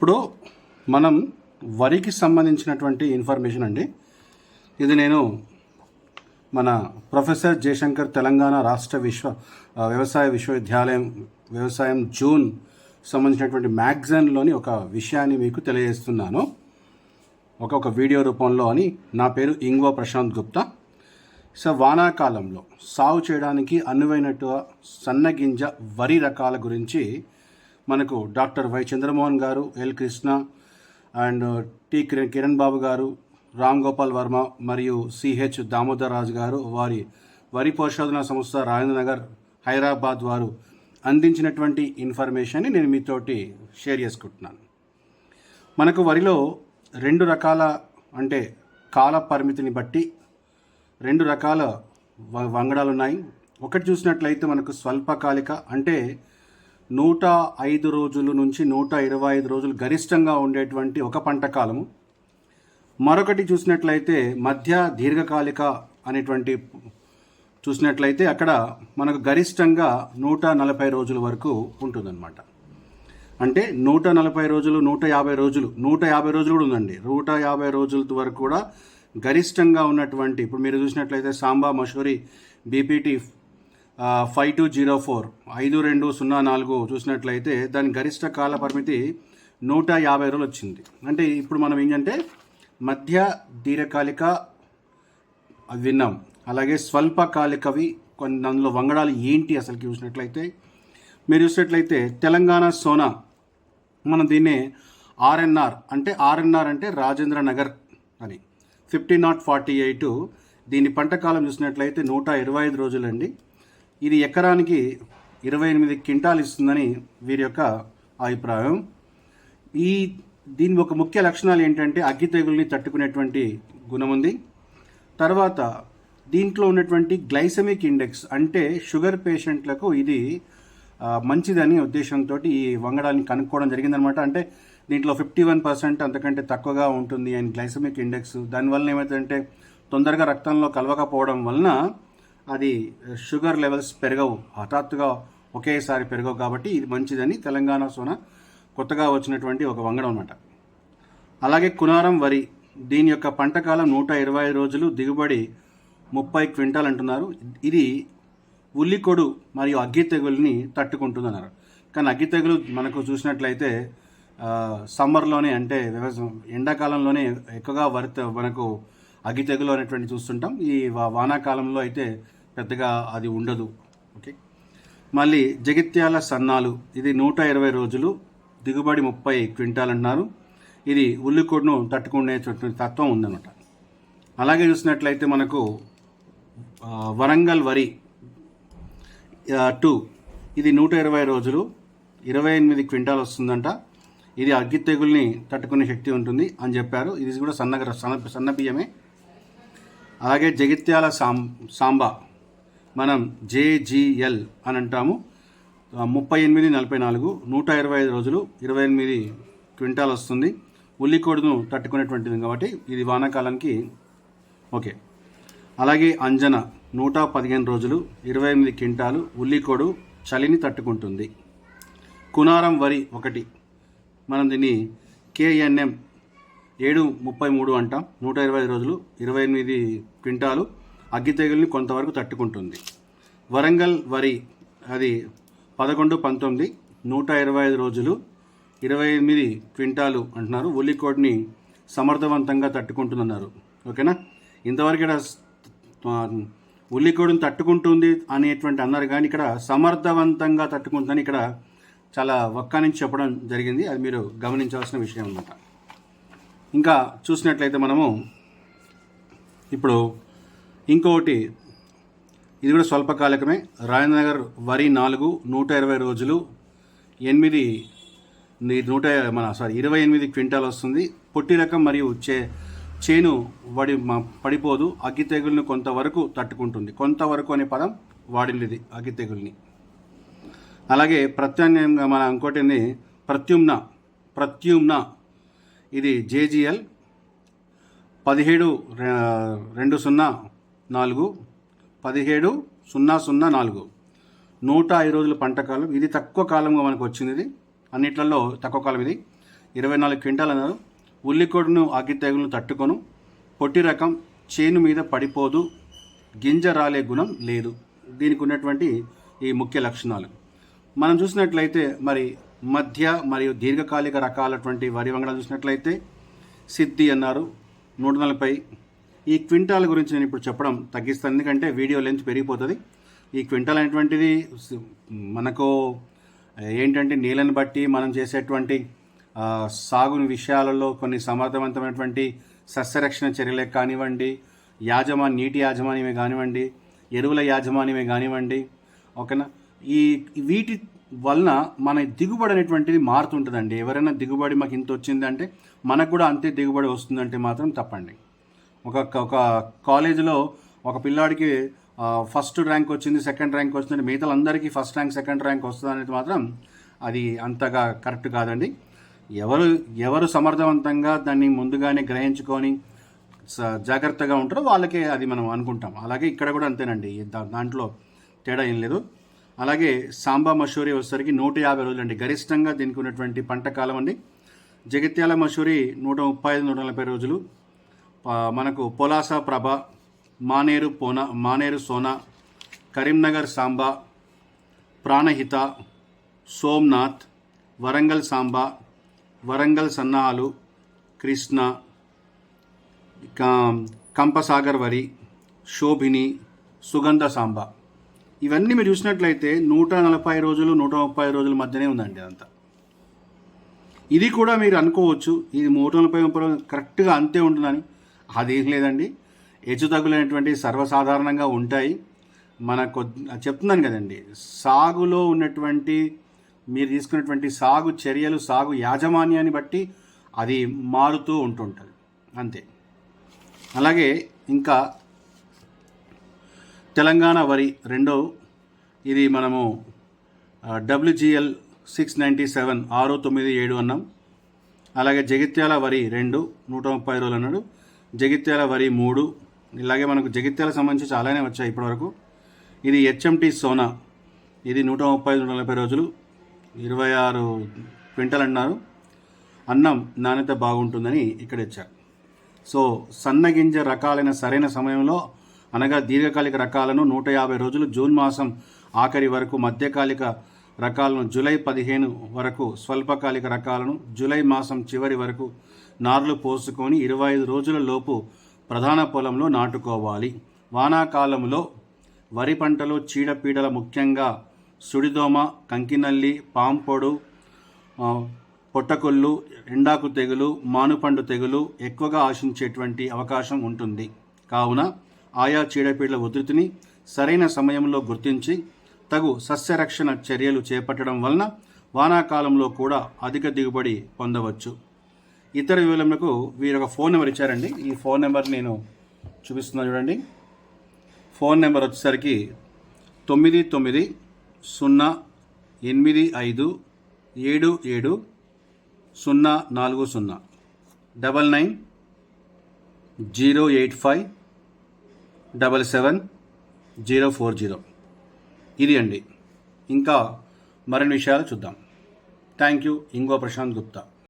ఇప్పుడు మనం వరికి సంబంధించినటువంటి ఇన్ఫర్మేషన్ అండి. ఇది నేను మన ప్రొఫెసర్ జయశంకర్ తెలంగాణ రాష్ట్ర విశ్వ వ్యవసాయ విశ్వవిద్యాలయం వ్యవసాయం జూన్ సంబంధించినటువంటి మ్యాగజైన్లోని ఒక విషయాన్ని మీకు తెలియజేస్తున్నాను. ఒక ఒక వీడియో రూపంలో అని నా పేరు ఇంగ్వో ప్రశాంత్ గుప్తా. సో వానాకాలంలో సాగు చేయడానికి అనువైనట్టు సన్నగింజ వరి రకాల గురించి మనకు doctor Y Chandramohan garu L Krishna and T Kiran Kiran Babu garu Ram Gopal Varma మరియు సిహెచ్ దామోదర్ రాజు గారు వారి వరి పరిశోధన సంస్థ రాజేంద్ర నగర్ హైదరాబాద్ వారు అందించినటువంటి ఇన్ఫర్మేషన్ని నేను మీతోటి షేర్ చేసుకుంటున్నాను. మనకు వరిలో రెండు రకాల అంటే కాల పరిమితిని బట్టి రెండు రకాల వంగడాలు ఉన్నాయి ఒకటి చూసినట్లయితే మనకు స్వల్పకాలిక అంటే నూట ఐదు రోజుల నుంచి నూట ఇరవై ఐదు రోజులు గరిష్టంగా ఉండేటువంటి ఒక పంట కాలము. మరొకటి చూసినట్లయితే మధ్య దీర్ఘకాలిక అనేటువంటి చూసినట్లయితే అక్కడ మనకు గరిష్టంగా నూట నలభై రోజుల వరకు ఉంటుందన్నమాట. అంటే నూట నలభై రోజులు నూట యాభై రోజులు నూట యాభై రోజులు కూడా ఉందండి. నూట యాభై రోజుల వరకు కూడా గరిష్టంగా ఉన్నటువంటి ఇప్పుడు మీరు చూసినట్లయితే Samba Mashuri BPT five two zero four ఐదు రెండు సున్నా నాలుగు చూసినట్లయితే దాని గరిష్ట కాల పరిమితి నూట యాభై రోజులు వచ్చింది. అంటే ఇప్పుడు మనం ఏంటంటే మధ్య దీర్ఘకాలిక అవి విన్నాం. అలాగే స్వల్పకాలికవి కొన్ని అందులో వంగడాలు ఏంటి అసలు చూసినట్లయితే? మీరు చూసినట్లయితే తెలంగాణ సోనా మనం దీన్ని ఆర్ఎన్ఆర్ అంటే ఆర్ఎన్ఆర్ అంటే రాజేంద్ర నగర్ అని. ఫిఫ్టీ నాట్ ఫార్టీ ఎయిట్ దీని పంట కాలం చూసినట్లయితే నూట ఇరవై ఐదు రోజులండి. ఇది ఎకరానికి ఇరవై ఎనిమిది క్వింటాలు ఇస్తుందని వీరి యొక్క అభిప్రాయం. ఈ దీని ఒక ముఖ్య లక్షణాలు ఏంటంటే అగ్గి తెగుల్ని తట్టుకునేటువంటి గుణం ఉంది. తర్వాత దీంట్లో ఉన్నటువంటి గ్లైసమిక్ ఇండెక్స్ అంటే షుగర్ పేషెంట్లకు ఇది మంచిదని ఉద్దేశంతో ఈ వంగడాన్ని కనుక్కోవడం జరిగిందనమాట. అంటే దీంట్లో ఫిఫ్టీ వన్ పర్సెంట్ అంతకంటే తక్కువగా ఉంటుంది అండ్ గ్లైసమిక్ ఇండెక్స్. దానివల్ల ఏమవుతుందంటే తొందరగా రక్తంలో కలవకపోవడం వలన అది షుగర్ లెవెల్స్ పెరగవు. హఠాత్తుగా ఒకేసారి పెరగవు కాబట్టి ఇది మంచిదని తెలంగాణ సోన కొత్తగా వచ్చినటువంటి ఒక వంగడం అనమాట అలాగే కునారం వరి దీని యొక్క పంట కాలం నూట ఇరవై రోజులు దిగుబడి ముప్పై క్వింటాల్ అంటున్నారు. ఇది ఉల్లికొడు మరియు అగ్గి తెగుల్ని తట్టుకుంటుందన్నారు. కానీ అగ్గి తెగులు మనకు చూసినట్లయితే సమ్మర్లోనే అంటే వ్యవసాయం ఎండాకాలంలోనే ఎక్కువగా వరి మనకు అగ్గి తెగులు అనేటువంటి చూస్తుంటాం. ఈ వా- వానాకాలంలో అయితే పెద్దగా అది ఉండదు. ఓకే. మళ్ళీ జగిత్యాల సన్నాలు. ఇది నూట ఇరవై రోజులు. దిగుబడి ముప్పై క్వింటాల్ అంటున్నారు ఇది ఉల్లికొడును తట్టుకునే తత్వం ఉందన్నమాట. అలాగే చూసినట్లయితే మనకు వరంగల్ వరి టూ. ఇది నూట ఇరవై రోజులు. ఇరవై ఎనిమిది క్వింటాల్ వస్తుందంట. ఇది అగ్గి తెగుల్ని తట్టుకునే శక్తి ఉంటుంది అని చెప్పారు. ఇది కూడా సన్నగర సన్న సన్న బియ్యమే. అలాగే జగిత్యాల సాం సాంబా. మనం జేజిఎల్ అని అంటాము. ముప్పై ఎనిమిది నలభై నాలుగు నూట ఇరవై ఐదు రోజులు ఇరవై ఎనిమిది క్వింటాల్ వస్తుంది. ఉల్లికోడును తట్టుకునేటువంటిది కాబట్టి ఇది వానాకాలానికి ఓకే. అలాగే అంజన నూట పదిహేను రోజులు ఇరవై ఎనిమిది క్వింటాలు ఉల్లికోడు చలిని తట్టుకుంటుంది. కునారం వరి ఒకటి. మనం దీన్ని కేఎన్ఎం ఏడు ముప్పై మూడు అంటాం. నూట ఇరవై ఐదు రోజులు ఇరవై ఎనిమిది క్వింటాలు అగ్గి తెగుల్ని కొంతవరకు తట్టుకుంటుంది. వరంగల్ వరి అది పదకొండు పంతొమ్మిది నూట ఇరవై ఐదు రోజులు ఇరవై ఎనిమిది క్వింటాలు అంటున్నారు. ఉల్లికోడ్ని సమర్థవంతంగా తట్టుకుంటుందన్నారు. ఓకేనా? ఇంతవరకు ఇక్కడ ఆ, ఉల్లికోడుని తట్టుకుంటుంది అనేటువంటి అన్నారు కానీ ఇక్కడ సమర్థవంతంగా తట్టుకుంటుందని ఇక్కడ చాలా ఒక్క నుంచి చెప్పడం జరిగింది. అది మీరు గమనించవలసిన విషయం అన్నమాట. ఇంకా చూసినట్లయితే మనము ఇప్పుడు ఇంకొకటి ఇది కూడా స్వల్పకాలికమే. రాజేంద్రనగర్ వరి నాలుగు నూట ఇరవై రోజులు ఎనిమిది నూట మన సారీ ఇరవై ఎనిమిది క్వింటాల్ వస్తుంది. పొట్టి రకం మరియు చే చేను వడి పడిపోదు. అగ్గి తెగుల్ని కొంతవరకు తట్టుకుంటుంది. కొంతవరకు అనే పదం వాడింది అగ్గి తెగుల్ని. అలాగే ప్రత్యామ్నాయంగా మన ఇంకోటిని ప్రత్యుమ్న ప్రత్యుమ్న. ఇది జేజిఎల్ పదిహేడు రెండు సున్నా నాలుగు పదిహేడు సున్నా సున్నా నాలుగు. నూట ఐదు రోజుల పంట కాలం. ఇది తక్కువ కాలంగా మనకు వచ్చింది. ఇది అన్నిట్లలో తక్కువ కాలం ఇది. ఇరవై నాలుగు క్వింటాల్ అన్నారు. ఉల్లికొడును అగ్గి తెగులను తట్టుకొను. పొట్టి రకం చేను మీద పడిపోదు. గింజ రాలే గుణం లేదు. దీనికి ఉన్నటువంటి ఈ ముఖ్య లక్షణాలు. మనం చూసినట్లయితే మరి మధ్య మరియు దీర్ఘకాలిక రకాలటువంటి వరి వంగడాలు చూసినట్లయితే సిద్ధి అన్నారు. నూట నలభై ఈ క్వింటాల్ గురించి నేను ఇప్పుడు చెప్పడం తగ్గిస్తాను. ఎందుకంటే వీడియో లెంత్ పెరిగిపోతుంది. ఈ క్వింటాల్ అనేటువంటిది మనకు ఏంటంటే నీళ్ళని బట్టి మనం చేసేటువంటి సాగు విషయాలలో కొన్ని సమర్థవంతమైనటువంటి సస్యరక్షణ చర్యలే కానివ్వండి యాజమాన్ నీటి యాజమాన్యమే కానివ్వండి ఎరువుల యాజమాన్యమే కానివ్వండి ఓకేనా? ఈ వీటి వలన మన దిగుబడి అనేటువంటిది మారుతుంటుందండి. ఎవరైనా దిగుబడి మాకు ఇంత వచ్చిందంటే మనకు కూడా అంతే దిగుబడి వస్తుందంటే మాత్రం తప్పండి. ఒక ఒక కాలేజీలో ఒక పిల్లాడికి ఫస్ట్ ర్యాంక్ వచ్చింది సెకండ్ ర్యాంక్ వచ్చింది మిగతా అందరికీ ఫస్ట్ ర్యాంక్ సెకండ్ ర్యాంక్ వస్తుంది అనేది మాత్రం అది అంతగా కరెక్ట్ కాదండి. ఎవరు ఎవరు సమర్థవంతంగా దాన్ని ముందుగానే గ్రహించుకొని జాగ్రత్తగా ఉంటారో వాళ్ళకే అది మనం అనుకుంటాం. అలాగే ఇక్కడ కూడా అంతేనండి. దాంట్లో తేడా ఏం లేదు. అలాగే సాంబా మషూరి వచ్చేసరికి నూట యాభై రోజులు అండి గరిష్టంగా దీనికి ఉన్నటువంటి పంట కాలం అండి. జగిత్యాల మషూరి నూట ముప్పై ఐదు నూట నలభై రోజులు. మనకు పొలాస ప్రభ మానేరు పోన మానేరు సోనా కరీంనగర్ సాంబా ప్రాణహిత సోమ్నాథ్ వరంగల్ సాంబా వరంగల్ సన్నాహాలు కృష్ణ కంపసాగర్ వరి శోభిని సుగంధ సాంబ. ఇవన్నీ మీరు చూసినట్లయితే నూట నలభై రోజులు నూట ముప్పై రోజుల మధ్యనే ఉందండి అదంతా. ఇది కూడా మీరు అనుకోవచ్చు ఇది నూట నలభై ముప్పై కరెక్ట్గా అంతే ఉంటుందని. అదేం లేదండి. హెచ్చుతగ్గులైనటువంటి సర్వసాధారణంగా ఉంటాయి. మన కొద్ది చెప్తున్నాను కదండి. సాగులో ఉన్నటువంటి మీరు తీసుకున్నటువంటి సాగు చర్యలు సాగు యాజమాన్యాన్ని బట్టి అది మారుతూ ఉంటుంటుంది. అంతే. అలాగే ఇంకా తెలంగాణ వరి రెండో ఇది మనము డబ్ల్యూజిఎల్ సిక్స్ నైంటీ సెవెన్ ఆరు తొమ్మిది ఏడు అన్నాం. అలాగే జగిత్యాల వరి రెండు నూట ముప్పై రోజులు అన్నాడు. జగిత్యాల వరి మూడు. ఇలాగే మనకు జగిత్యాల సంబంధించి చాలానే వచ్చాయి ఇప్పటివరకు. ఇది హెచ్ఎంటి సోనా. ఇది నూట ముప్పై నూట నలభై రోజులు. ఇరవై ఆరు క్వింటల్ అన్నారు. అన్నం నాణ్యత బాగుంటుందని ఇక్కడ ఇచ్చారు. సో సన్నగింజ రకాలైన సరైన సమయంలో అనగా దీర్ఘకాలిక రకాలను నూట యాభై రోజులు జూన్ మాసం ఆఖరి వరకు మధ్యకాలిక రకాలను జూలై పదిహేను వరకు స్వల్పకాలిక రకాలను జూలై మాసం చివరి వరకు నార్లు పోసుకొని ఇరవై ఐదు రోజుల లోపు ప్రధాన పొలంలో నాటుకోవాలి. వానాకాలంలో వరి పంటలో చీడపీడల ముఖ్యంగా సుడిదోమ కంకినల్లి పాంపొడు పొట్టకొల్లు ఎండాకు తెగులు మానుపండు తెగులు ఎక్కువగా ఆశించేటువంటి అవకాశం ఉంటుంది. కావున ఆయా చీడపీడల ఉధృతిని సరైన సమయంలో గుర్తించి తగు సస్యరక్షణ చర్యలు చేపట్టడం వలన వానాకాలంలో కూడా అధిక దిగుబడి పొందవచ్చు. ఇతర వివరాలకు వీరు ఒక ఫోన్ నెంబర్ ఇచ్చారండి. ఈ ఫోన్ నెంబర్ నేను చూపిస్తున్నా చూడండి. ఫోన్ నెంబర్ వచ్చేసరికి తొమ్మిది తొమ్మిది సున్నా ఎనిమిది ఐదు ఏడు ఏడు సున్నా నాలుగు సున్నా double nine zero eight five double seven zero four zero. ఇది అండి. ఇంకా మరిన్ని విషయాలు చూద్దాం. Thank you. ఇంగో ప్రశాంత్ గుప్తా.